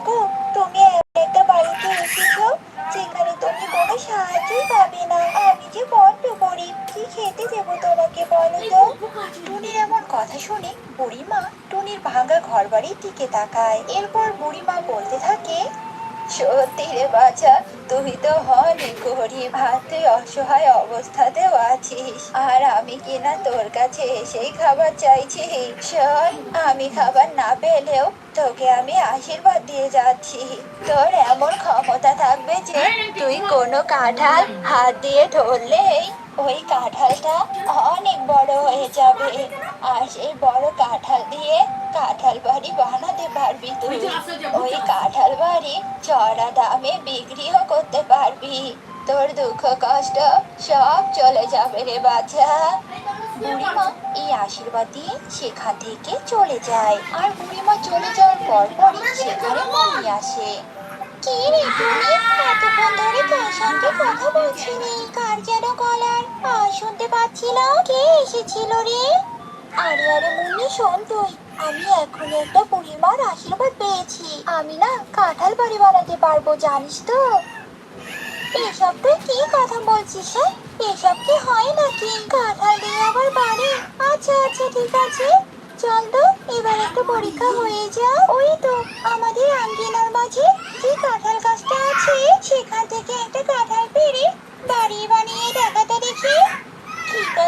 গো তুমি একটা বাড়িতে পাবে না আমি যে বড্ড গরিব কি খেতে দেবো তোমাকে বলো তো টুনির এমন কথা শুনে বুড়িমা টুনির ভাঙা ঘর বাড়ির দিকে তাকায় এরপর বুড়িমা বলতে থাকে সত্যি রে বাছা তুই তো অনেক গরিব আর তুই অসহায় অবস্থাতেও আছিস। আর আমি কিনা তোর কাছে এসেই খাবার চাইছি। শোন আমি খাবার না পেলেও তোকে আমি আশীর্বাদ দিয়ে যাচ্ছি। তোর এমন ক্ষমতা থাকবে যে তুই কোনো কাঁঠাল হাত দিয়ে ধরলেই ওই কাঁঠালটা অনেক বড় হয়ে যাবে। আর সেই বড় কাঁঠাল দিয়ে কাঁঠাল বাড়ি তুই ওই কাঁঠাল বাড়ি চড়া দামে বিক্রিও করতে পারবি। তোর দুঃখ কষ্ট সব চলে যাবে রে বাচ্চা বুড়িমা এই আশীর্বাদ দিয়ে সেখান থেকে চলে যায়। আর বুড়িমা চলে যাওয়ার পর পরই সেখানে মনি আসে। কি রে তুমি? এতক্ষণ ধরে কার সঙ্গে কথা বলছিলি কার যেন গলার আওয়াজ শুনতে পাচ্ছিলাম? কে এসেছিল রে? আরে মুন্নি, শোন তুই আমি এখন একটা বুড়িমার আশীর্বাদ পেয়েছি। আমি না কাঁঠাল বাড়ি বানাতে পারব, জানিস তো? এসব তুই কি কথা বলছিস হ্যাঁ? এসব কি হয় নাকি? কাঁঠাল দিয়ে আবার বাড়ি? আচ্ছা আচ্ছা ঠিক আছে। চল তো, এবার একটা পরীক্ষা হয়ে যা ওই তো, আমাদের আঙ্গিনার মাঝে যে কাঁঠাল গাছটা আছে, সেখান থেকে একটা কাঁঠাল পেড়ে বাড়ি বানিয়ে দেখাতে দেখি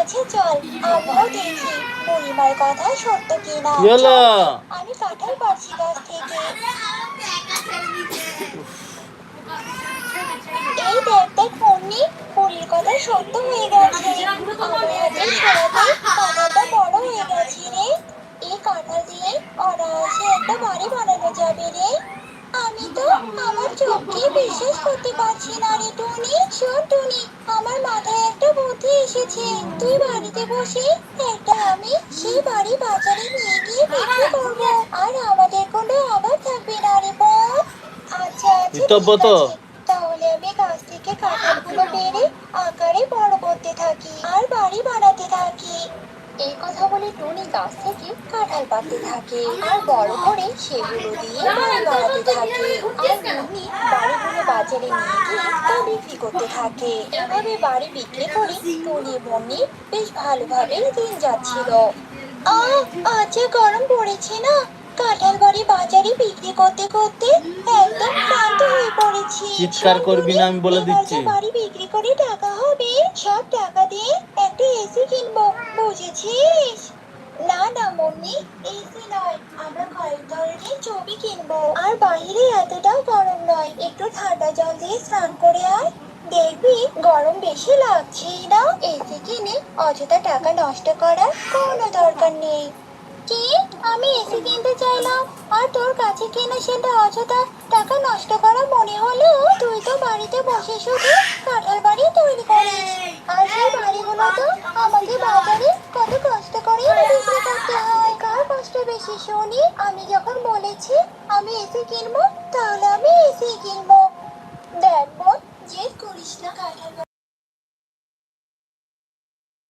ঠিক আছে চল আমরাও দেখি বুড়িমার কথা সত্য কিনা। কি হলো? আমি কাঁঠাল পাচ্ছি গাছ থেকে। এই দেখ দেখ মুন্নি বুড়ির কথা সত্য হয়ে গেছে আমার হাতের ছোড়াতে কাঁঠালটা বড় হয়ে গেছে রে এই কাঁঠাল দিয়ে অনায়াসে একটা বাড়ি বানানো যাবে রে আমি তো আমার চোখকে বিশ্বাস করতে পারছি না রে টুনি? শোন টুনি আমার মাথায় একটা বুদ্ধি এসেছে। তুই বাড়িতে বসে একটা আমি সেই বাড়ি বাজারে নিয়ে গিয়ে বিক্রি করব। আর আমাদের কোনো অভাব থাকবে না রে বোন আচ্ছা আচ্ছা ঠিক আছে। তাহলে আমি গাছ থেকে কাঁঠালগুলো পেরে আকারে বড় করতে থাকি আর বাড়ি বানাতে থাকি। এই কথা বলে টুনি গাছ থেকে পাড়তে থাকে আর বড় করে সেগুলো দিয়ে বাড়ি বানাতে থাকে। আর মুন্নি বাড়িগুলো বাজারে নিয়ে গিয়ে তা বিক্রি করতে থাকে। এভাবে বাড়ি বিক্রি করে টুনি মুন্নি বেশ ভালোভাবে দিন যাচ্ছিল। আজকে গরম পড়েছে না? কাঁঠাল বাড়ি বাজারে বিক্রি করতে করতে একদম ক্লান্ত হয়ে পড়েছি। চিৎকার করবি না, আমি বলে দিচ্ছি। বাড়ি বিক্রি করে টাকা হবে সব টাকা দিয়ে একটা এসি কিনবো বুঝেছিস? না না, মম্মি এসি নয়। আমরা কয়েক ধরনের ছবি কিনবো। আর বাইরে এতটাও গরম নয়। একটু ঠান্ডা জল দিয়ে স্নান করে আয়। দেখবি, গরম বেশি লাগছেই না? এসি কিনে অযথা টাকা নষ্ট করার কোনো দরকার নেই। কি? আমি এসি কিনতে চাইলাম। আর তোর কাছে কিনে সেটা অযথা টাকা নষ্ট করা মনে হলো? তুই তো বাড়িতে বসে শুধু এসি কিনবো? তাহলে আমি এসি কিনবো। দেখ বোন জেদ করিস না কাঁঠাল